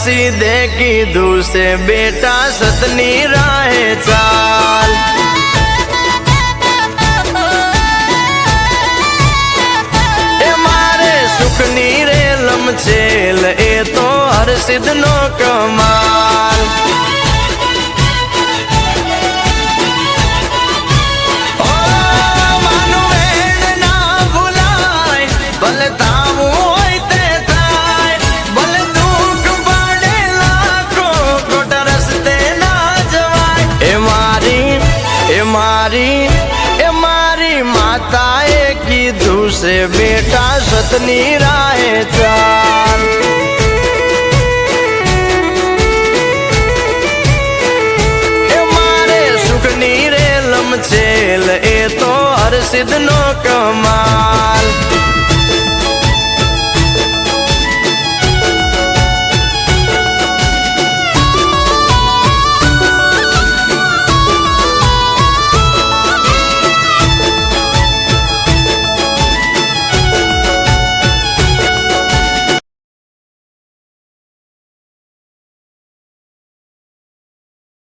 હરસીદે કીધું છે બેટા સતની રાહે ચાલ એ મારે સુખની રે લમચેલ એ તો હરસિદ નો કમાલ એ મારી એ મારી માતાએ કીધું છે, બેટા, સતની રાહે ચાલ. એ મારે સુખની રે લમચેલ એ તો હરસિદ નો કમાલ.